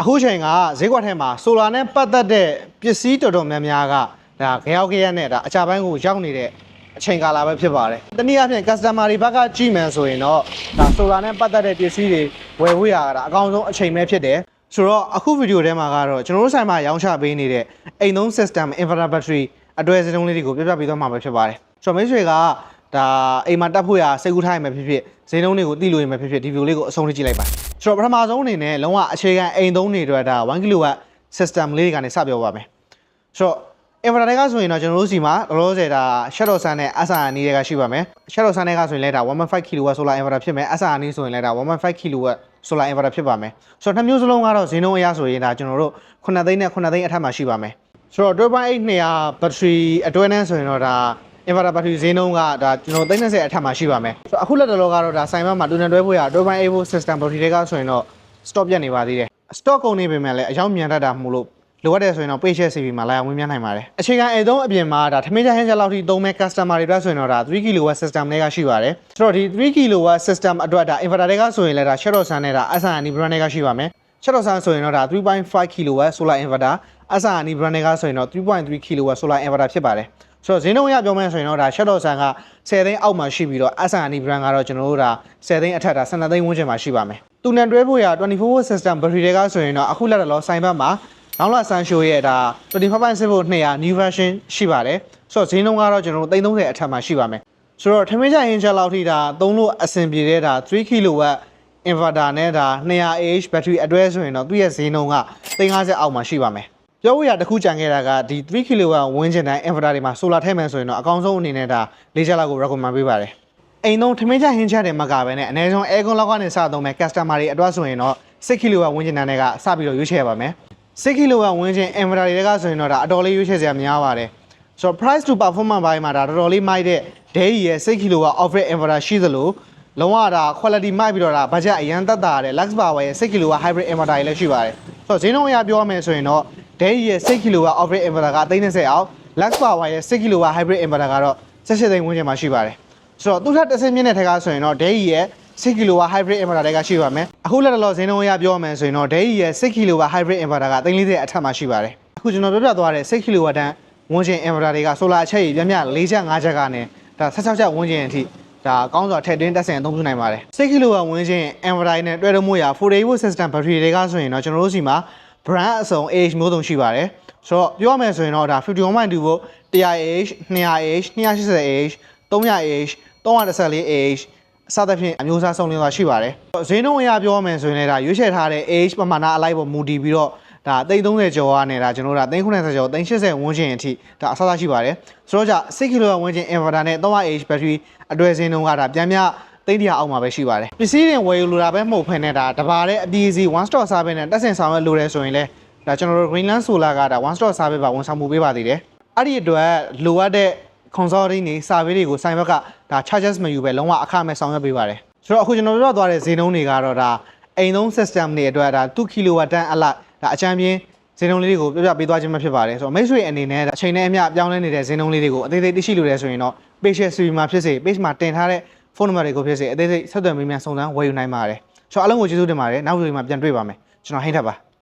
အခုချိန်ကဈေးကွက်ထဲမှာဆိုလာနဲ့ပတ်သက်တဲ့ပစ္စည်းတော်တော်များများကဒါခရောက်ခရက်နဲ့ဒါအချပိုင်းကိုရောက်နေတဲ့အချိန်ကာလပဲဖြစ်ပါတယ်။တနည်းအားဖြင့် customer တွေဘက်ကကြည့်မှန်ဆိုရင်တော့ဒါဆိုလာနဲ့ပတ်သက်တဲ့ပစ္စည်းတွေဝယ်ဖို့ရတာအကောင်းဆုံးအချိန်ပဲဖြစ်တယ်။ဆိုတော့အခုဗီဒီယိုထဲမှာကတော့ကျွန်တော်တို့ဆိုင်မှာရောင်းချပေးနေတဲ့အိမ်သုံး system inverter battery အတွဲစတုံးလေးတွေကိုပြပြပေးသွားမှာပဲဖြစ်ပါတယ်။ဆိုတော့မိတ်ဆွေကဒါအိမ်မှာတက်ဖို့ရစိတ်ကူးထားရမယ်ဖြစ်ဖြစ်ဈေးနှုန်းတွေကိုသိလို့ရမယ်ဖြစ်ဖြစ်ဒီဗီဒီယိုလေးကိုအဆုံးထိကြည့်လိုက်ပါ။ ဆိုတော့ပထမဆုံးအနေနဲ့လုံးဝအခြေခံအိမ်သုံးတွေအတွက်ဒါ1 kW system လေးတွေကနေစပြောပါမယ်။ဆိုတော့ inverter တွေကဆိုရင်တော့ကျွန်တော်တို့စီမှာလောလောဆယ်ဒါ shadow sun နဲ့ SR နီးတွေကရှိပါမယ် shadow sun တွေကဆိုရင်လည်းဒါ 1.5 kW solar inverter ဖြစ်မယ် SR နီးဆိုရင်လည်းဒါ1.5 kW solar inverter ဖြစ်ပါမယ်ဆိုတော့နှစ်မျိုးစလုံးကတော့ဈေးနှုန်းအရဆိုရင်ဒါကျွန်တော်တို့9သိန်းနဲ့9သိန်းအထက်မှာရှိပါမယ်ဆိုတော့2.8 200 battery အတွဲနဲ့ဆိုရင်တော့ဒါ inverter battery ဈေးနှုန်းကဒါကျွန်တော်30အထက်မှာရှိပါမယ်ဆိုတော့အခုလက်တလောကတော့ဒါဆိုင်ဘက်မှာတူနေတွဲဖို့ရ2.8 volt system battery တွေကဆိုရင်တော့ stop ပြတ်နေပါသေးတယ် stock ကုန်နေပေမဲ့လည်းအရောက်မြန်တတ်တာမို့လို့လိုအပ်တယ်ဆိုရင်တော့ page share CV မှာလာရောက်ဝင်မြနိုင်ပါတယ်အခြေခံအသုံးအပြင်မှာဒါထမင်းချဟင်းချက်လောက်ထိသုံးမဲ့ customer တွေအတွက်ဆိုရင်တော့ဒါ3 kW system တွေကရှိပါတယ်ဆိုတော့ဒီ3 kW system အတွက်ဒါ inverter တွေကဆိုရင်လည်းဒါ shadow sun နဲ့ဒါ SRNI brand တွေကရှိပါမယ် shadow sun ဆိုရင်တော့ဒါ3.5 kW solar inverter SRNI brand တွေကဆိုရင်တော့3.3 kW solar inverter ဖြစ်ပါတယ် ဆိုတော့ဈေးနှုန်းအရပြောမယ်ဆိုရင်တော့ဒါ shadow sun က10သိန်းအောက်မှာရှိပြီးတော့ SRNI brand ကတော့ကျွန်တော်တို့ဒါ10သိန်းအထက်ဒါ12သိန်းဝန်းကျင်မှာရှိပါမယ်သူနဲ့တွဲဖို့ရ24 volt system battery တွေကဆိုရင်တော့အခုလက်တလောဆိုင်ဘက်မှာနောက်လာဆန်ရှိုးရဲ့ဒါ25.7 volt 200 new version ရှိပါတယ်ဆိုတော့ဈေးနှုန်းကတော့ကျွန်တော်တို့330အထက်မှာရှိပါမယ်ဆိုတော့ထမင်းချရင်ချက်လောက်ထိဒါသုံးလို့အဆင်ပြေတဲ့ဒါ3 kW inverter နဲ့ဒါ 200Ah battery အတွဲဆိုရင်တော့သူ့ရဲ့ဈေးနှုန်းက350အောက်မှာရှိပါမယ် ပြောဖို့ရတစ်ခုကြံခဲ့တာကဒီ3 kW ဝန်းကျင်တိုင်း inverter တွေမှာ solar ထည့်မယ်ဆိုရင်တော့အကောင်းဆုံးအနေနဲ့ဒါ၄ချက်လောက်ကို recommend ပေးပါတယ်အိမ်သုံးထမင်းချဟင်းချက်တွေမကပဲနဲ့အနည်းဆုံး aircon လောက်ကနေစသုံးမဲ့ customer တွေအတွက်ဆိုရင်တော့6 kW ဝန်းကျင်တန်းတွေကစပြီးတော့ရွေးချယ်ပါမယ်6 kW ဝန်းကျင် inverter တွေကဆိုရင်တော့ဒါအတော်လေးရွေးချယ်စရာများပါတယ်ဆိုတော့ price to performance ဘိုင်းမှာဒါတော်တော်လေးမိုက်တဲ့ Dell ရဲ့6 kW off-grid inverter ရှိသလိုလုံးဝဒါ quality မိုက်ပြီးတော့ဒါ budget အရန်သက်သာတဲ့ Lux Power ရဲ့6 kW hybrid inverter တွေလည်းရှိပါတယ်ဆိုတော့ဈေးနှုန်းအရပြောမယ်ဆိုရင်တော့ Dell ရဲ့6 kW off-grid inverter က30အောက် Lux Power ရဲ့6 kW hybrid inverter ကတော့18သိန်းဝန်းကျင်မှာရှိပါတယ်ဆိုတော့သူထပ်တစ်ဆင့်မြင့်တဲ့ထက်ကဆိုရင်တော့ Dell ရဲ့6 kW hybrid inverter တွေကရှိပါမယ်အခုလက်တလောဈေးနှုန်းအရပြောမယ်ဆိုရင်တော့ Dell ရဲ့6 kW hybrid inverter က30အထက်မှာရှိပါတယ်အခုကျွန်တော်ပြောပြသွားတဲ့6 kW တန်းဝန်းကျင် inverter တွေက solar အချက်ကြီးပြပြ4ချက်5ချက်ကနေဒါ16ချက်ဝန်းကျင်အထိဒါကောင်းစွာထည့်သွင်းတက်ဆင်အသုံးပြုနိုင်ပါတယ်6 kW ဝန်းကျင် inverter နဲ့တွဲလို့မို့ရ48 volt system battery တွေကဆိုရင်တော့ကျွန်တော်တို့စီမှာ brand အစုံ AH မျိုးစုံရှိပါတယ်ဆိုတော့ပြောရမယ်ဆိုရင်တော့ဒါ51.2 volt 100AH 200AH 280AH 300AH 314AH အစသဖြင့်အမျိုးအစားစုံလင်စွာရှိပါတယ်ဈေးနှုန်းအရပြောရမယ်ဆိုရင်လည်းဒါရွေးချယ်ထားတဲ့ AH ပမာဏအလိုက်ပေါ်မူတည်ပြီးတော့ဒါ330ကျော်ကနေဒါကျွန်တော်တို့ဒါ390ကျော်380ဝန်းကျင်အထိဒါအဆအဆရှိပါတယ်ဆိုတော့じゃ6 kW ဝန်းကျင် inverter နဲ့ 300Ah battery အတွဲစင်းနှုန်းကဒါပြန်ပြ သိန်းတရာအောက်မှာပဲရှိပါတယ်ပစ္စည်းတွေဝယ်ယူလိုတာပဲမဟုတ်ဖ ೇನೆ ဒါတဘာတဲ့အပြည်စီ one stop service နဲ့တက်ဆင်ဆောင်ရွက်လိုတယ်ဆိုရင်လည်းဒါကျွန်တော်တို့ Greenland Solar ကဒါ one stop service ပါဝန်ဆောင်မှုပေးပါသေးတယ်အဲ့ဒီအတွက်လိုအပ်တဲ့ consulting တွေ survey တွေကိုဆိုင်ဘက်ကဒါ charges မယူပဲလုံးဝအခမဲ့ဆောင်ရွက်ပေးပါတယ်ဆိုတော့အခုကျွန်တော်ပြောသွားတဲ့ဈေးနှုန်းတွေကတော့ဒါအိမ်သုံး system တွေအတွက်ဒါ2 kW တန်းအလိုက်ဒါအချမ်းပြင်းဈေးနှုန်းလေးတွေကိုပြပြပေးသွားခြင်းမဖြစ်ပါတယ်ဆိုတော့မိတ်ဆွေအနေနဲ့အချိန်နဲ့အမျှပြောင်းလဲနေတဲ့ဈေးနှုန်းလေးတွေကိုအသေးသေးသိရှိလိုတယ်ဆိုရင်တော့ page share CV မှာဖြစ်စေ page မှာတင်ထားတဲ့ ဖုန်းနံပါတ်တွေကိုဖြစ်စေအသေးစိတ်ဆက်သွယ်မေးမြန်းစုံစမ်းဝယ်ယူနိုင်ပါတယ်ဆိုတော့အားလုံးကိုကျေးဇူးတင်ပါတယ်နောက်ဗီဒီယိုမှာပြန်တွေ့ပါမယ်ကျွန်တော်ဟိန်းထပ်ပါ